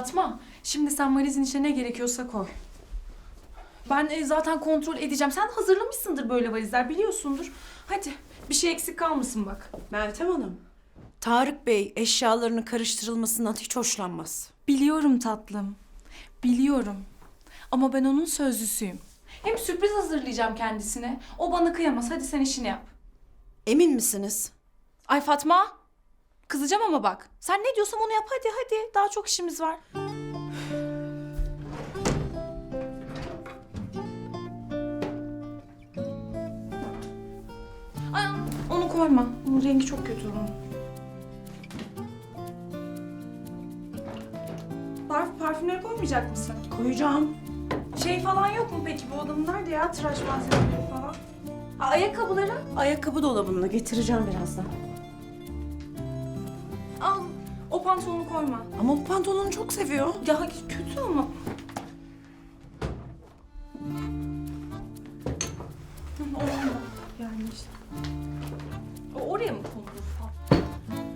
Fatma, şimdi sen valizin içine ne gerekiyorsa koy. Ben e, zaten kontrol edeceğim. Sen hazırlamışsındır böyle valizler biliyorsundur. Hadi bir şey eksik kalmasın bak. Meltem Hanım. Tarık Bey eşyalarının karıştırılmasından hiç hoşlanmaz. Biliyorum tatlım. Biliyorum. Ama ben onun sözlüsüyüm. Hem sürpriz hazırlayacağım kendisine. O bana kıyamaz. Hadi sen işini yap. Emin misiniz? Ay Fatma. Kızacağım ama bak. Sen ne diyorsam onu yap hadi hadi. Daha çok işimiz var. Ay onu koyma. Onun rengi çok kötü onun. Parf parfümleri koymayacak mısın? Koyacağım. Şey falan yok mu peki bu adamın nerede ya tıraş malzemeleri falan? Aa, ayakkabıları? Ayakkabı dolabına getireceğim birazdan. Al. O pantolonu koyma. Ama bu pantolonu çok seviyor. Ya kötü ama. Olmuyor. Yani işte. O oraya mı konulur?